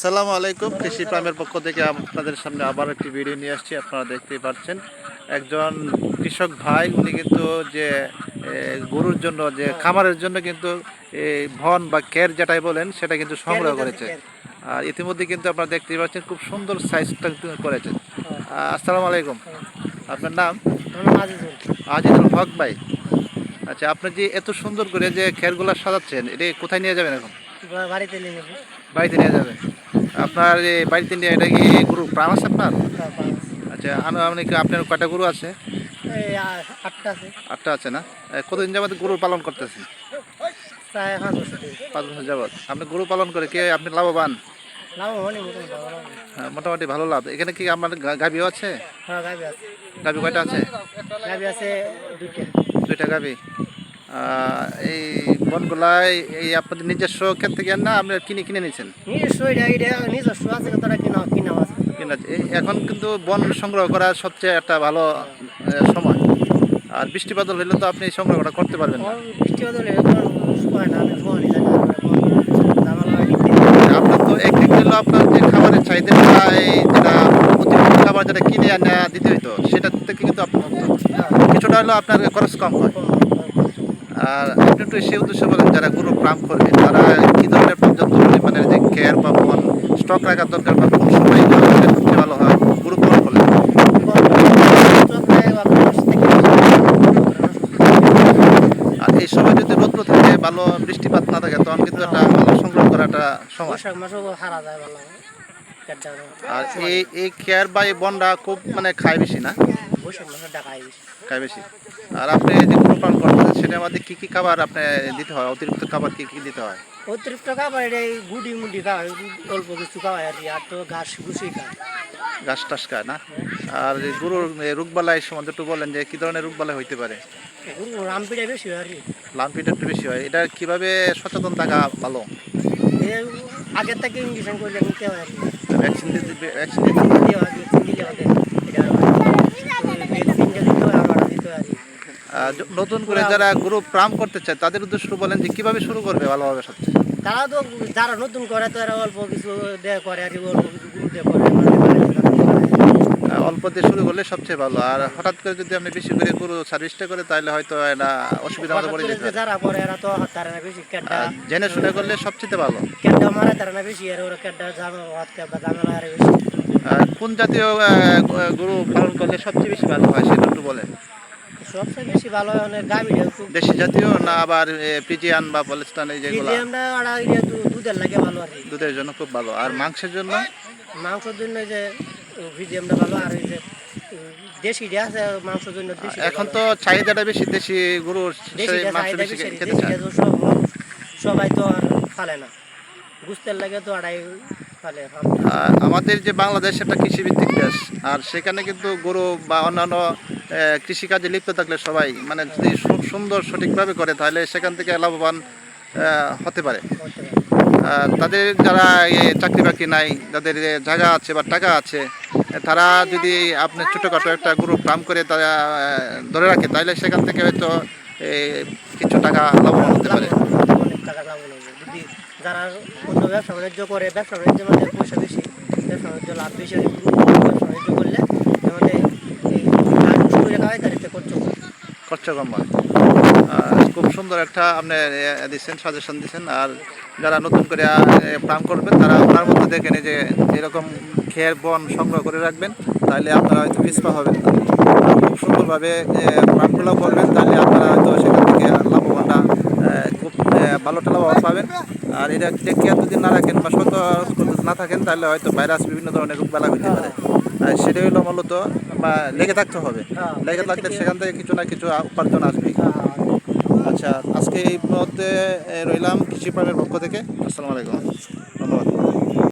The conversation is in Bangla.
আসসালামু আলাইকুম। কৃষি প্রামের পক্ষ থেকে আপনাদের সামনে আবার একটি ভিডিও নিয়ে আসছি। আপনারা দেখতেই পাচ্ছেন একজন কৃষক ভাই উনি কিন্তু যে গরুর জন্য যে খামারের জন্য কিন্তু এই ভন বা কের যেটাই বলেন সেটা কিন্তু সংগ্রহ করেছে। আর ইতিমধ্যে কিন্তু আপনারা দেখতেই পাচ্ছেন খুব সুন্দর সাইজটা করেছেন। আসসালামু আলাইকুম। আপনার নাম? আজিজুল হক ভাই। আচ্ছা আপনি যে এত সুন্দর করে যে খেরগুলো সাজাচ্ছেন এটা কোথায় নিয়ে যাবেন এখন? বাড়িতে নিয়ে যাব। বাড়িতে নিয়ে যাবেন? আপনার এই বাড়িতে নিয়ে এটা কি গরু প্রাণ আছে আপনার? আচ্ছা আনুমানিক আপনার কয়টা গরু আছে? আটটা আছে না? কতদিন যাবত গরু পালন করতেছেন? পাঁচ বছর যাবত। আপনি গরু পালন করে কে আপনি লাভবান? হ্যাঁ, মোটামুটি ভালো লাভ। এখানে কি আমার গা- গাভীও আছে? হ্যাঁ গাভী কয়টা আছে? গাবি আছে দুইটা গাভী। এই বনগুলাই এই আপনাদের নিজস্ব ক্ষেত থেকে না আপনি কিনে কিনে নিয়েছেন? নিজস্ব আছে তোরা কিনা কিনা আছে। কিনা এখন কিন্তু বন সংগ্রহ করা সবচেয়ে একটা ভালো সময়। আর বৃষ্টিপাত হলে তো আপনি সংগ্রহটা করতে পারবেন না। বৃষ্টি বদলে আপনার তো এক হলো আপনার যে খাবারের চাহিদাটা এই যেটা অতিরিক্ত খাবার যেটা কিনে আনা দিতে হইতো সেটা থেকে কিন্তু কিছুটা হলো আপনার খরচ কম হয়। আর আপনি একটু সেই উদ্দেশ্যে বলেন যারা গরু ফার্ম করবে তারা কি ধরনের পর্যাপ্ত পরিমাণের যে কেয়ার বা বন স্টক রাখার দরকার বা কোন সময় সবচেয়ে ভালো হয় গরু পালন করলে আর এই সময় যদি রৌদ্র থাকে ভালো বৃষ্টিপাত না থাকে তখন কিন্তু একটা ভালো সংগ্রহ করাটা সময়। হারা যায় ভালো। কেটে আর এই এই কেয়ার বা এই বনটা খুব মানে খায় বেশি না? খায় বেশি। আর আপনি যে গরু পালন করতেছেন সেটার মধ্যে কী কী খাবার আপনি দিতে হয়? অতিরিক্ত খাবার কী কী দিতে হয়? অতিরিক্ত খাবার এটা এই গুডি মুডি খাওয়া অল্প কিছু খাওয়াই আর আর তো ঘাস ঘুষি খায়। ঘাস টাস খায় না? আর গরুর এই রোগবালাই সম্বন্ধে একটু বলেন যে কী ধরনের রোগবালাই হইতে পারে? গরু রামপিটা বেশি হয় আর লাম্পিটা একটু বেশি হয়। এটা কীভাবে সচেতন থাকা ভালো? আগের থেকে ইঞ্জেকশন করে নিতে হয় আর ভ্যাকসিন দিতে ভ্যাকসিন দিতে দিতে হয় ভ্যাকসিন দিলে হবে এটা ভ্যাকসিনটা দিতে হয় আমরা দিতে হয় আর কি আহ, য- নতুন করে যারা গরু ফার্ম করতে চায় তাদের উদ্দেশ্য বলেন যে কীভাবে শুরু করবে ভালোভাবে সবচেয়ে তারা তো যারা নতুন করে তো এরা অল্প কিছু দেয় করে আর কি অল্প কিছু গুরু দিয়ে করে। অল্প দিয়ে শুরু করলে সবচেয়ে ভালো। আর হঠাৎ করে যদি আপনি বেশি করে গরু সার্ভিসটা করে তাহলে হয়তো এটা মধ্যে হঠাৎ পড়ে যেতে যারা করে এরা তো তারা না বেশি কেডা জেনে শুনে করলে সবচেয়ে ভালো। কেডা মারা তারা না বেশি আর ওরা কেডা ঝামেলা হাত কেডা ঝামেলা আর বেশি। আর কোন জাতীয় গরু পালন করলে সবচেয়ে বেশি ভালো হয় সেটা একটু বলেন। সবচেয়ে বেশি ভালো হয় অনেক খুব। দেশি জাতীয় না আবার পিজিয়ান বা পলিস্টান এই যেগুলো? ওরা দুধের লাগে ভালো আর দুধের জন্য খুব ভালো। আর মাংসের জন্য? মাংসের জন্য যে ভালো। আর ওই যে উম, আছে মাংসের জন্য দেশি এখন তো চাহিদাটা বেশি দেশি গরুর মাংস বেশি বেশি খেতে চায়। সব সবাই তো আর ফালে না। বুঝতে লাগে তো আড়াই আমাদের যে বাংলাদেশ একটা কৃষিভিত্তিক দেশ আর সেখানে কিন্তু গরু বা অন্যান্য কৃষিকাজে লিপ্ত থাকলে সবাই মানে যদি সুন্দর সঠিকভাবে করে, তাহলে সেখান থেকে লাভবান হতে পারে। তাদের যারা চাকরি বাকরি নাই, যাদের জায়গা আছে বা টাকা আছে তারা যদি আপনি ছোটোখাটো একটা গ্রুপ ফার্ম করে তারা ধরে রাখে, তাহলে সেখান থেকে হয়তো কিছু টাকা লাভবান হতে পারে। যারা অন্য ব্যবসা বাণিজ্য করে, ব্যবসা বাণিজ্য মধ্যে পয়সা বেশি, ব্যবসা বাণিজ্য লাভ বেশি আর কি। ব্যবসা বাণিজ্য করলে আমাদের এই কাজ শুরু খাওয়াই তারিখে করছ খরচা কম হয়। খুব সুন্দর একটা আপনি দিচ্ছেন সাজেশন দিচ্ছেন। আর যারা নতুন করে ফার্ম করবেন, তারা ওনার মধ্যে দেখেন যে এরকম খের, বন সংগ্রহ করে রাখবেন, তাহলে আপনারা হয়তো পিছপা হবেন খুব সুন্দরভাবে ফার্মগুলো করবেন, তাহলে আপনারা হয়তো সেখান থেকে লাভবানটা খুব ভালো লাভবান পাবেন। আর এটা টেক কেয়ার যদি না রাখেন বা সতর্ক না থাকেন, তাহলে হয়তো ভাইরাস বিভিন্ন ধরনের রোগ বেলা হতে পারে। সেটাই হলো মূলত লেগে থাকতে হবে। হ্যাঁ, লেগে থাকলে সেখান থেকে কিছু না কিছু উপার্জন আসবে আচ্ছা আজকে এই মধ্যে রইলাম কৃষি ফার্মের পক্ষ থেকে। আসসালামু আলাইকুম। ধন্যবাদ।